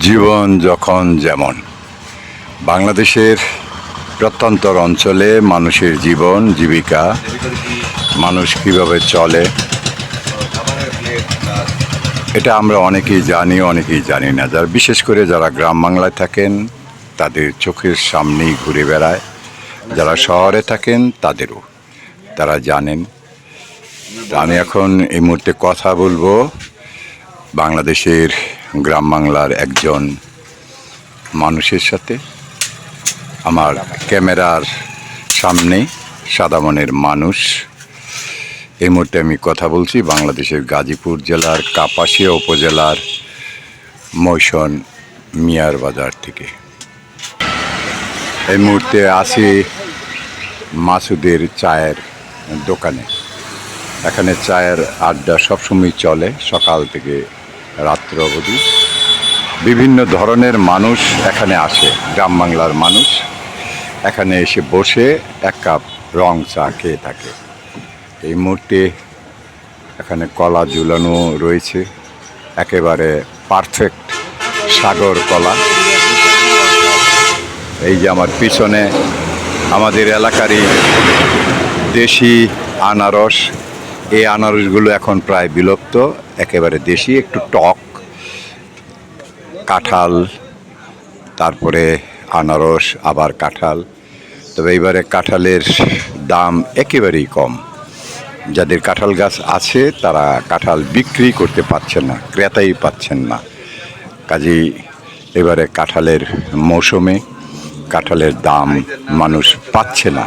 জীবন যখন যেমন, বাংলাদেশের প্রত্যন্তর অঞ্চলে মানুষের জীবন, জীবিকা, মানুষ কীভাবে চলে, এটা আমরা অনেকেই জানি অনেকেই জানি না। যারা বিশেষ করে যারা গ্রাম বাংলায় থাকেন, তাদের চোখের সামনেই ঘুরে বেড়ায়। যারা শহরে থাকেন, তাদেরও। তারা জানেন। আমি এখন এই মুহূর্তে কথা বলব বাংলাদেশের গ্রাম বাংলার একজন মানুষের সাথে আমার ক্যামেরার সামনে সাদামনের মানুষ। এই মুহূর্তে আমি কথা বলছি বাংলাদেশের গাজীপুর জেলার কাপাসিয়া উপজেলার মৈশন মিয়ার বাজার থেকে। এই মুহূর্তে আছি মাসুদের চায়ের দোকানে। এখানে চায়ের আড্ডা সবসময় চলে, সকাল থেকে রাত্র অবধি। বিভিন্ন ধরনের মানুষ এখানে আসে, গ্রাম বাংলার মানুষ। এখানে এসে বসে এক কাপ রং চা খেয়ে থাকে। এই মুহূর্তে এখানে কলা ঝুলানো রয়েছে। একেবারে পারফেক্ট সাগর কলা। এই যে আমার পিছনে আমাদের এলাকারই দেশি আনারস এই আনারসগুলো এখন প্রায় বিলুপ্ত, একেবারে দেশি, একটু টক, কাঁঠাল, তারপরে আনারস, আবার কাঁঠাল। তবে এবারে কাঁঠালের দাম একেবারেই কম। যাদের কাঁঠাল গাছ আছে, তারা কাঁঠাল বিক্রি করতে পারছেন না, ক্রেতাই পাচ্ছেন না। কাজেই এবারে কাঁঠালের মৌসুমে কাঁঠালের দাম মানুষ পাচ্ছে না।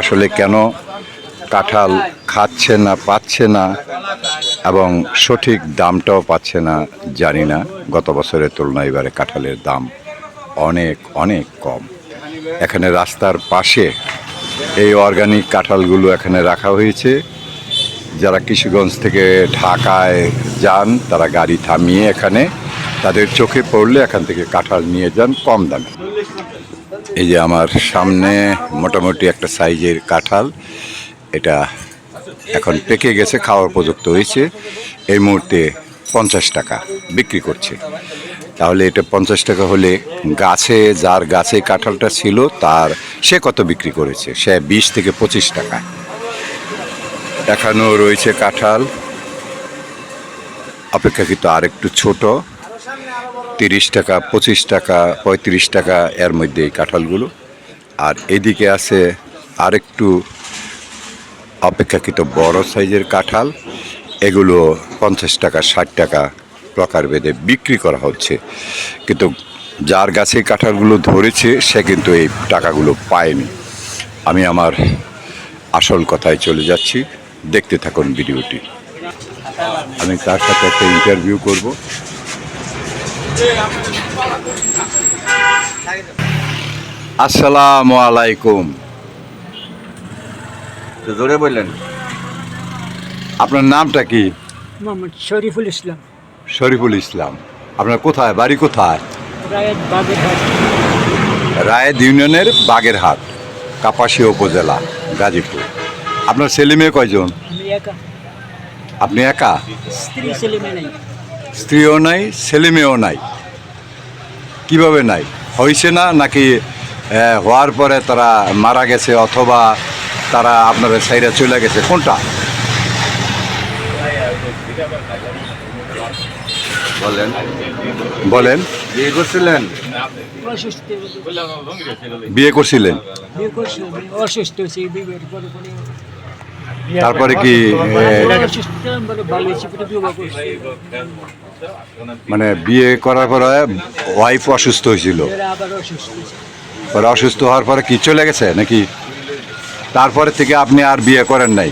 আসলে কেন? কাঁঠাল খাচ্ছে না, পাচ্ছে না এবং সঠিক দামটাও পাচ্ছে না, জানি না। গত বছরের তুলনায় এবারে কাঁঠালের দাম অনেক অনেক কম। এখানে রাস্তার পাশে এই অর্গানিক কাঁঠালগুলো এখানে রাখা হয়েছে। যারা কিশোরগঞ্জ থেকে ঢাকায় যান, তারা গাড়ি থামিয়ে এখানে তাদের চোখে পড়লে এখান থেকে কাঁঠাল নিয়ে যান কম দামে। এই যে আমার সামনে মোটামুটি একটা সাইজের কাঁঠাল। এটা এখন পেকে গেছে, খাওয়ার উপযুক্ত হয়েছে। এই মুহূর্তে পঞ্চাশ টাকা বিক্রি করছে। তাহলে এটা পঞ্চাশ টাকা হলে গাছে, যার গাছে কাঁঠালটা ছিল, তার সে কত বিক্রি করেছে? সে বিশ থেকে পঁচিশ টাকা। এখানেও রয়েছে কাঁঠাল। অপেক্ষাকৃত আর একটু ছোট। তিরিশ টাকা, পঁচিশ টাকা, পঁয়ত্রিশ টাকা, এর মধ্যে এই কাঁঠালগুলো। আর এদিকে আছে আরেকটু অপেক্ষাকৃত বড় সাইজের কাঁঠাল, এগুলো পঞ্চাশ টাকা, ষাট টাকা প্রকার প্রকারভেদে বিক্রি করা হচ্ছে। কিন্তু যার গাছে কাঁঠালগুলো ধরেছে, সে কিন্তু এই টাকাগুলো পায়নি। আমি আমার আসল কথায় চলে যাচ্ছি। দেখতে থাকুন ভিডিওটি। আমি তার সাথে একটা ইন্টারভিউ করব। আসসালামু আলাইকুম। তো জোরে বললেন। আপনার নামটা কি? মোহাম্মদ শরীফুল ইসলাম। শরীফুল ইসলাম। আপনার কোথায়? বাড়ি কোথায়? বাগেরহাট। রায়েদ ইউনিয়নের বাগেরহাট কাপাসিয়া উপজেলা গাজীপুর। আপনার ছেলে মেয়ে কয়জন? আপনি একা? স্ত্রী ছেলে মেয়ে নেই। স্ত্রীও নাই ছেলে মেয়েও নাই। কীভাবে নাই? হয়েছে না নাকি হওয়ার পরে তারা মারা গেছে অথবা তারা আপনার সাইডে চলে গেছে। কোনটা? বলেন। বলেন। বিয়ে করছিলেন? বিয়ে করছিলেন? অসুস্থ তারপরে কি মানে বিয়ে করার পরে ওয়াইফ অসুস্থ হয়েছিল। এরা অসুস্থ পরে অসুস্থ হওয়ার পরে কি চলে গেছে নাকি তারপরে থেকে আপনি আর বিয়ে করেন নাই।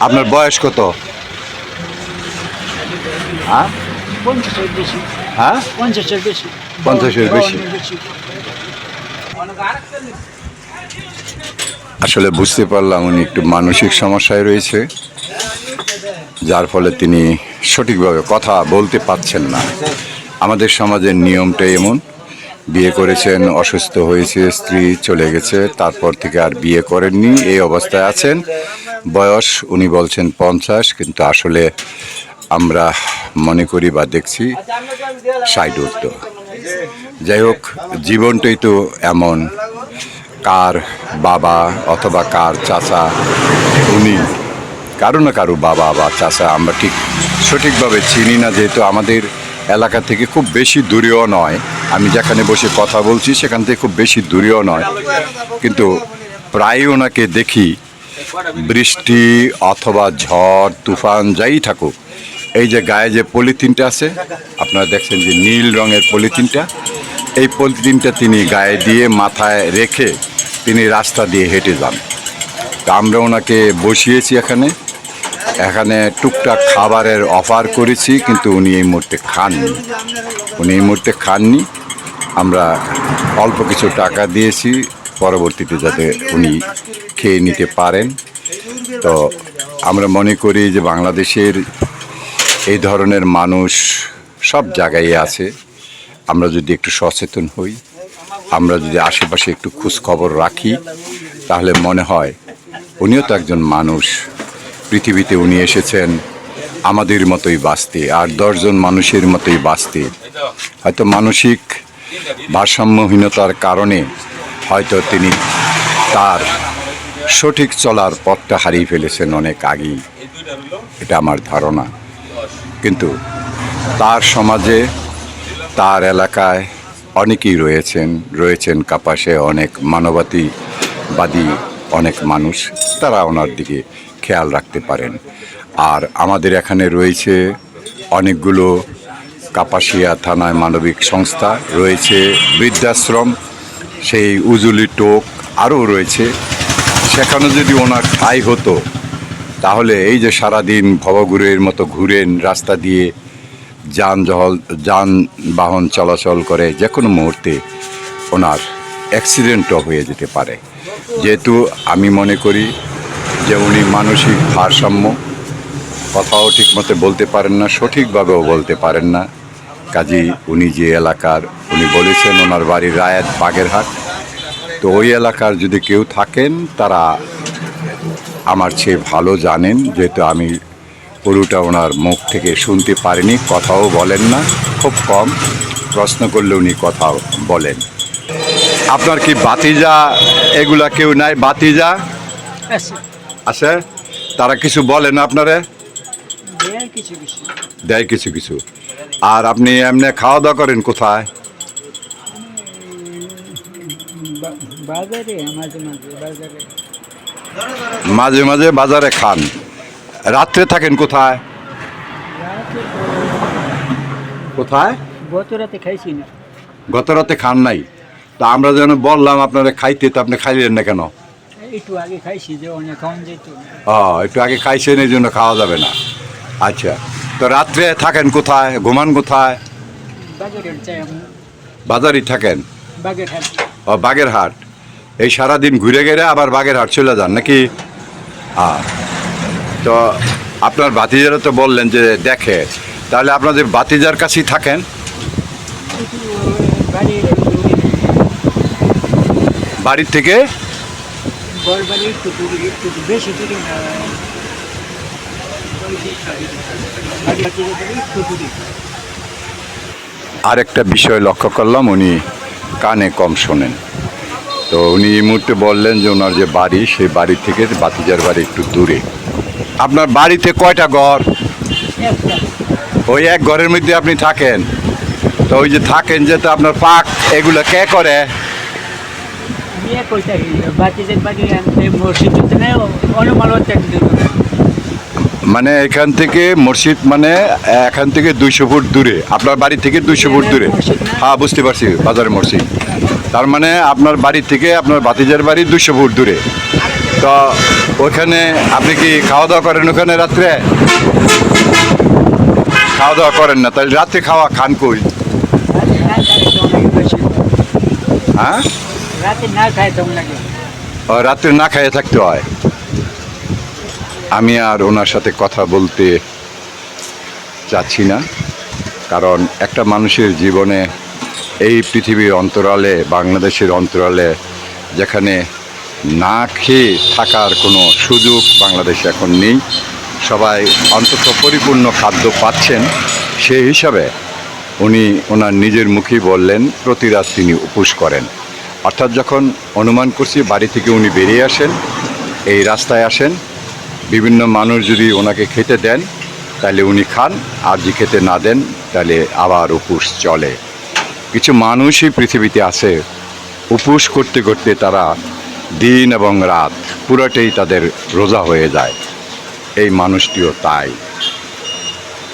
আপনার বয়স কত? হ্যাঁ? হ্যাঁ? পঞ্চাশের বেশি। পঞ্চাশের বেশি। আসলে বুঝতে পারলাম উনি একটু মানসিক সমস্যায় রয়েছে যার ফলে তিনি সঠিকভাবে কথা বলতে পারছেন না। আমাদের সমাজের নিয়মটা এমন বিয়ে করেছেন, অসুস্থ হয়েছে, স্ত্রী চলে গেছে, তারপর থেকে আর বিয়ে করেননি, এই অবস্থায় আছেন। বয়স, উনি বলছেন পঞ্চাশ, কিন্তু আসলে আমরা মনে করি বা দেখছি ষাট ঊর্ধ্ব যাই হোক, জীবনটাই তো এমন। কার বাবা অথবা কার চাচা, উনি কারও না কারও বাবা বা চাচা, আমরা ঠিক সঠিকভাবে চিনি না, যেহেতু আমাদের এলাকা থেকে খুব বেশি দূরেও নয়। আমি যেখানে বসে কথা বলছি, সেখান থেকে খুব বেশি দূরেও নয়। কিন্তু প্রায় ওনাকে দেখি বৃষ্টি অথবা ঝড়, তুফান, যাই থাকুক, এই যে গায়ে যে পলিথিনটা আছে, আপনারা দেখছেন যে নীল রঙের পলিথিনটা, এই পলিথিনটা তিনি গায়ে দিয়ে মাথায় রেখে তিনি রাস্তা দিয়ে হেঁটে যান। তা আমরা ওনাকে বসিয়েছি এখানে। এখানে টুকটাক খাবারের অফার করেছি, কিন্তু উনি এই মুহূর্তে খাননি। উনি এই মুহূর্তে খাননি। আমরা অল্প কিছু টাকা দিয়েছি, পরবর্তীতে যাতে উনি খেয়ে নিতে পারেন। তো আমরা মনে করি যে বাংলাদেশের এই ধরনের মানুষ সব জায়গায় আছে। আমরা যদি একটু সচেতন হই, আমরা যদি আশেপাশে একটু খোঁজখবর রাখি, তাহলে মনে হয় উনিও তো একজন মানুষ। পৃথিবীতে উনি এসেছেন আমাদের মতোই বাঁচতে, আর দশজন মানুষের মতোই বাঁচতে। হয়তো মানসিক ভারসাম্যহীনতার কারণে হয়তো তিনি তার সঠিক চলার পথটা হারিয়ে ফেলেছেন অনেক আগেই। এটা আমার ধারণা। কিন্তু তার সমাজে, তার এলাকায় অনেকেই রয়েছেন রয়েছেন কাপাসে অনেক মানবতাবাদী অনেক মানুষ। তারা ওনার দিকে খেয়াল রাখতে পারেন। আর আমাদের এখানে রয়েছে অনেকগুলো কাপাসিয়া থানায় মানবিক সংস্থা, রয়েছে বৃদ্ধাশ্রম, সেই উজুলি টোক আরও রয়েছে। সেখানে যদি ওনার ঠাই হতো, তাহলে এই যে সারাদিন ভবঘুরের মতো ঘুরেন, রাস্তা দিয়ে যান যানজহল, যানবাহন চলাচল করে যে কোনো মুহূর্তে ওনার অ্যাক্সিডেন্টও হয়ে যেতে পারে। যেহেতু আমি মনে করি যে উনি মানসিক ভারসাম্য, কথাও ঠিকমতো বলতে পারেন না, সঠিকভাবেও বলতে পারেন না। কাজী উনি যে এলাকার, উনি বলেছেন ওনার বাড়ি রায়াত বাগেরহাট। তো ওই এলাকার যদি কেউ থাকেন, তারা আমার চেয়ে ভালো জানেন, যেহেতু আমি পুরোটা ওনার মুখ থেকে শুনতে পারিনি, কথাও বলেন না, খুব কম প্রশ্ন করলে উনি কথাও বলেন। আপনার কি বাতিজা, এগুলা কেউ নাই বাতিজা? আছে? তারা কিছু বলেন আপনারে? দেয় কিছু কিছু। দেয় কিছু কিছু। আর আপনি এমনি খাওয়া দাওয়া করেন কোথায়? মাঝে মাঝে বাজারে। মাঝে মাঝে বাজারে খান। রাত্রে থাকেন কোথায়? কোথায়? গত রাতে খাইছি না। গত রাতে খান নাই। তা আমরা যেন বললাম আপনারা খাইতে তো আপনি খাইলেন না কেন? একটু আগে খাইছি যে যেত ও একটু আগে খাইছেন এই জন্য খাওয়া যাবে না। আচ্ছা তো রাত্রে থাকেন কোথায়? ঘুমান কোথায়? বাজারে বাজারই থাকেন? ও বাগেরহাট। এই সারাদিন ঘুরে গেলে আবার বাগেরহাট চলে যান নাকি? হ্যাঁ তো আপনার বাতিজারা তো বললেন যে দেখে। তাহলে আপনাদের বাতিজার কাছেই থাকেন? বাড়ির থেকে? ঘর বাড়ি একটু বিষয় লক্ষ্য করলাম উনি কানে কম শোনেন। তো উনি এই মুহূর্তে বললেন যে ওনার যে বাড়ি সেই বাড়ি থেকে বাতিজার বাড়ি একটু দূরে। আপনার বাড়িতে কয়টা ঘর? ওই এক ঘরের মধ্যে আপনি থাকেন। তো ওই যে থাকেন যে তো আপনার পাক এগুলো কে করে? মসজিদ মানে এখান থেকে মসজিদ মানে এখান থেকে দুইশো ফুট দূরে আপনার বাড়ি থেকে দুইশো ফুট দূরে। হ্যাঁ বুঝতে পারছি বাজারে মসজিদ। তার মানে আপনার বাড়ি থেকে আপনার বাতিজার বাড়ি দুইশো ফুট দূরে। তো ওখানে আপনি কি খাওয়া দাওয়া করেন ওখানে রাত্রে? খাওয়া দাওয়া করেন না তাহলে রাত্রে খাওয়া খান কই? হ্যাঁ? রাত্রে না খাইয়ে থাকতে হয়। আমি আর ওনার সাথে কথা বলতে চাচ্ছি না, কারণ একটা মানুষের জীবনে এই পৃথিবীর অন্তরালে, বাংলাদেশের অন্তরালে যেখানে না খেয়ে থাকার কোনো সুযোগ বাংলাদেশে এখন নেই, সবাই অন্তত পরিপূর্ণ খাদ্য পাচ্ছেন, সেই হিসাবে উনি ওনার নিজের মুখেই বললেন, প্রতি রাত তিনি উপোস করেন। অর্থাৎ যখন অনুমান করছি, বাড়ি থেকে উনি বেরিয়ে আসেন, এই রাস্তায় আসেন, বিভিন্ন মানুষ যদি ওনাকে খেতে দেন, তাহলে উনি খান, আর যদি খেতে না দেন, তাহলে আবার উপোস চলে। কিছু মানুষই পৃথিবীতে আছে, উপোস করতে করতে তারা দিন এবং রাত পুরাটাই তাদের রোজা হয়ে যায়। এই মানুষটিও তাই।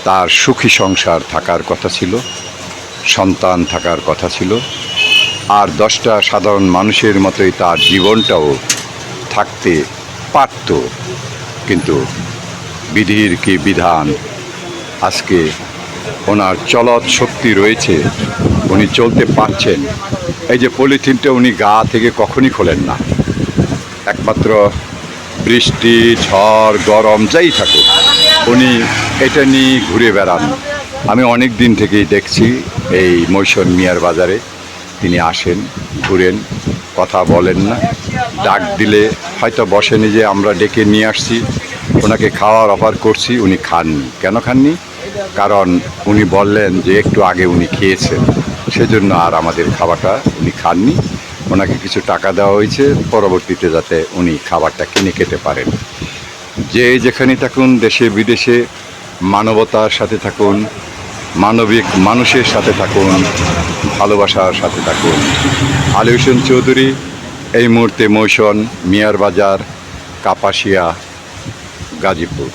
তার সুখী সংসার থাকার কথা ছিল, সন্তান থাকার কথা ছিল আর দশটা সাধারণ মানুষের মতোই তার জীবনটাও থাকতে পারত। কিন্তু বিধির কি বিধান? আজকে ওনার চলত শক্তি রয়েছে, উনি চলতে পারছেন। এই যে পলিথিনটা উনি গা থেকে কখনই খোলেন না। একমাত্র বৃষ্টি, ঝড়, গরম, যাই থাকুক, উনি এটা নিয়ে ঘুরে বেড়ান। আমি অনেক দিন থেকেই দেখছি এই মৈশন মিয়ার বাজারে। তিনি আসেন, ঘুরেন, কথা বলেন না। ডাক দিলে হয়তো বসেনি যে আমরা ডেকে নিয়ে আসছি। ওনাকে খাওয়ার অফার করছি, উনি খাননি। কেন খাননি? কারণ উনি বললেন যে একটু আগে উনি খেয়েছেন। সেজন্য আর আমাদের খাবারটা উনি খাননি। ওনাকে কিছু টাকা দেওয়া হয়েছে, পরবর্তীতে যাতে উনি খাবারটা কিনে খেতে পারেন। যে যেখানে থাকুন, দেশে বিদেশে মানবতার সাথে থাকুন, মানবিক মানুষের সাথে থাকুন ভালোবাসার সাথে থাকুন আলী হোসেন চৌধুরী এই মুহূর্তে মৌসন মিয়ার বাজার কাপাসিয়া গাজীপুর।